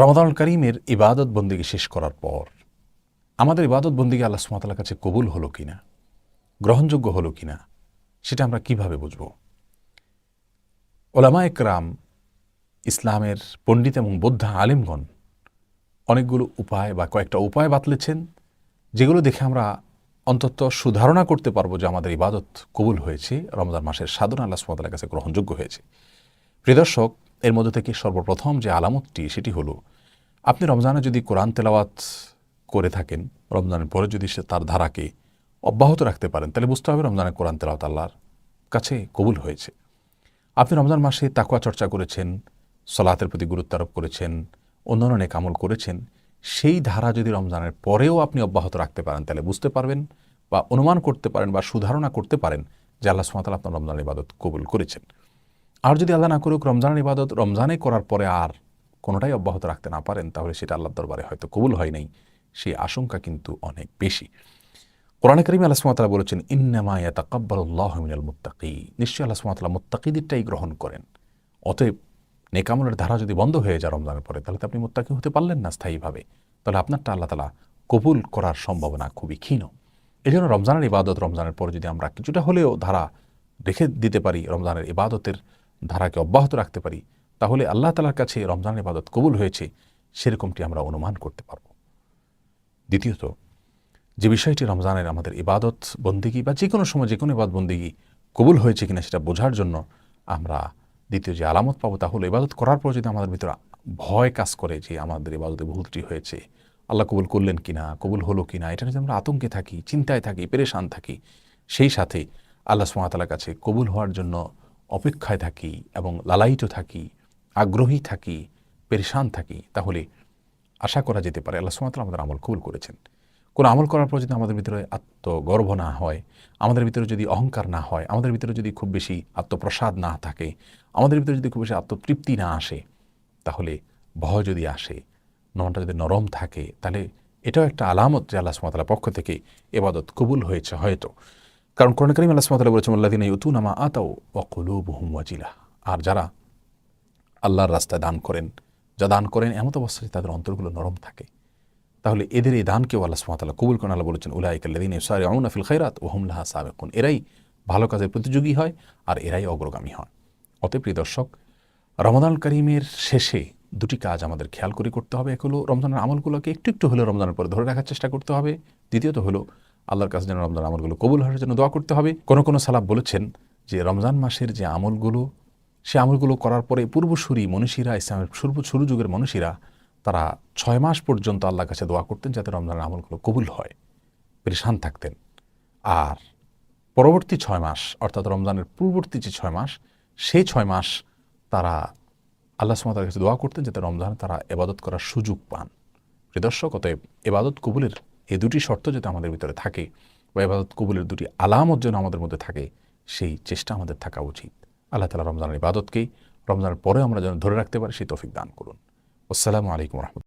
রমাদান করিমের ইবাদত বন্দিকে শেষ করার পর, আমাদের ইবাদত বন্দিকে আল্লাহ সুমাতালার কাছে কবুল হলো কিনা, গ্রহণযোগ্য হলো কিনা, সেটা আমরা কীভাবে বুঝব? ওলামা একরাম, ইসলামের পণ্ডিত এবং বৌদ্ধ আলিমগণ অনেকগুলো উপায় বা কয়েকটা উপায় বাতলেছেন, যেগুলো দেখে আমরা অন্তত সুধারণা করতে পারব যে আমাদের ইবাদত কবুল হয়েছে, রমজান মাসের সাধনা আল্লাহ সুমাতালার কাছে গ্রহণযোগ্য হয়েছে। প্রিদর্শক এর মধ্যে থেকে সর্বপ্রথম যে আলামতটি, সেটি হলো, আপনি রমজানে যদি কোরআন তেলাওয়াত করে থাকেন, রমজানের পরে যদি সে তার ধারাকে অব্যাহত রাখতে পারেন, তাহলে বুঝতে হবে রমজানের কোরআন তেলাওয়াত আল্লাহর কাছে কবুল হয়েছে। আপনি রমজান মাসে তাকুয়া চর্চা করেছেন, সলাতের প্রতি গুরুত্ব আরোপ করেছেন, অন্যান্য নেক আমল করেছেন, সেই ধারা যদি রমজানের পরেও আপনি অব্যাহত রাখতে পারেন, তাহলে বুঝতে পারবেন বা অনুমান করতে পারেন বা সুধারণা করতে পারেন যে আল্লাহ সুমাতাল আপনার রমজানের ইবাদত কবুল করেছেন। আর যদি আল্লাহ না করুক, রমজানের ইবাদত রমজানে করার পরে আর কোনোটাই অব্যাহত রাখতে না পারেন, তাহলে সেটা আল্লাহর দরবারে হয়তো কবুল হয় নাই। সেই আশঙ্কা কিন্তু অনেক বেশি। কোরআন করিম আল্লাহ সুমাতালা বলেছেন ইন্নামায়া তাকাব্বাল্লাহ মুত্তাকি নিশ্চয়ই আল্লাহ সুমাতালা মুত্তাকিদিরটাই গ্রহণ করেন। অতএব নেকামলের ধারা যদি বন্ধ হয়ে যায় রমজানের পরে, তাহলে তো আপনি মুত্তাকি হতে পারলেন না স্থায়ীভাবে। তাহলে আপনারটা আল্লাহ তালা কবুল করার সম্ভাবনা খুবই ক্ষীণ। এই জন্য রমজানের ইবাদত রমজানের পরে যদি আমরা কিছুটা হলেও ধারা রেখে দিতে পারি, রমজানের ইবাদতের ধারাকে অব্যাহত রাখতে পারি, তাহলে আল্লাহ তালার কাছে রমজানের ইবাদত কবুল হয়েছে, সেরকমটি আমরা অনুমান করতে পারব। দ্বিতীয়ত, যে বিষয়টি রমজানের আমাদের ইবাদত বন্দিগি বা যে কোনো সময় যে কোনো ইবাদ বন্দিগি কবুল হয়েছে কিনা সেটা বোঝার জন্য আমরা দ্বিতীয় যে আলামত পাবো তাহলে ইবাদত করার পর যদি আমাদের ভিতরে ভয় কাজ করে যে আমাদের ইবাদতে ভুলটি হয়েছে, আল্লাহ কবুল করলেন কিনা, কবুল হলো কিনা, এটা যদি আমরা আতঙ্কে থাকি, চিন্তায় থাকি, পেরেশান থাকি, সেই সাথে আল্লাহ সুমাতালার কাছে কবুল হওয়ার জন্য অপেক্ষায় থাকি এবং লালায়িত থাকি, আগ্রহী থাকি, পেরেশান থাকি, তাহলে আশা করা যেতে পারে আল্লাহ সুমাতাল আমাদের আমল কবুল করেছেন। কোনো আমল করার পর যদি আমাদের ভিতরে আত্মগর্ব না হয়, আমাদের ভিতরে যদি অহংকার না হয়, আমাদের ভিতরে যদি খুব বেশি আত্মপ্রসাদ না থাকে, আমাদের ভিতরে যদি খুব বেশি আত্মতৃপ্তি না আসে, তাহলে ভয় যদি আসে, মনটা যদি নরম থাকে, তাহলে এটাও একটা আলামত যে আল্লাহ সুমাতালার পক্ষ থেকে এবাদত কবুল হয়েছে হয়তো। কারণ কোরআন করিম আল্লাহ সুমাতালা বলেছেন আল্লাদিন ইউতুন আমা আতাও অকলুবহুম ওয়াজিলা। আর যারা আল্লাহর রাস্তায় দান করেন, যা দান করেন এমত অবস্থায় তাদের অন্তরগুলো নরম থাকে। তাহলে এদের এই দানকেও আল্লাহ সুমাতালা কবুল করেন। আল্লাহ বলেছেন উলাইকাল্লাদিন ইসারি আউনাফিল খৈরাত ওহমলাহা সাবেকুন। এরাই ভালো কাজের প্রতিযোগী হয় আর এরাই অগ্রগামী হয়। অতএব প্রিয় দর্শক, রমদান করিমের শেষে দুটি কাজ আমাদের খেয়াল করে করতে হবে। এক হলো রমজানের আমলগুলোকে একটু একটু হলেও রমজানের পরে ধরে রাখার চেষ্টা করতে হবে। দ্বিতীয়ত হলো আল্লাহর কাছে যেন রমজান আমলগুলো কবুল হওয়ার জন্য দোয়া করতে হবে। কোনো কোনো সালাব বলেছেন যে রমজান মাসের যে আমলগুলো, সে আমলগুলো করার পরে পূর্বসূরি মনীষীরা, ইসলামের পূর্ব শুরু যুগের মনীষীরা, তারা ছয় মাস পর্যন্ত আল্লাহর কাছে দোয়া করতেন যাতে রমজানের আমলগুলো কবুল হয়, পরেশান থাকতেন। আর পরবর্তী ছয় মাস, অর্থাৎ রমজানের পূর্ববর্তী যে ছয় মাস, সেই ছয় মাস তারা আল্লাহ সুমাতার কাছে দোয়া করতেন যাতে রমজানে তারা এবাদত করার সুযোগ পান। প্রিদর্শক অতএব এবাদত কবুলের এই দুটি শর্ত যাতে আমাদের ভিতরে থাকে বা এবাদত কবুলের দুটি আলামত যেন আমাদের মধ্যে থাকে, সেই চেষ্টা আমাদের থাকা উচিত। আল্লাহ তালা রমজানের ইবাদতকেই রমজানের পরে আমরা যেন ধরে রাখতে পারি, সেই তফিক দান করুন। আসসালামু আলাইকুম রহমতুল্লাহ।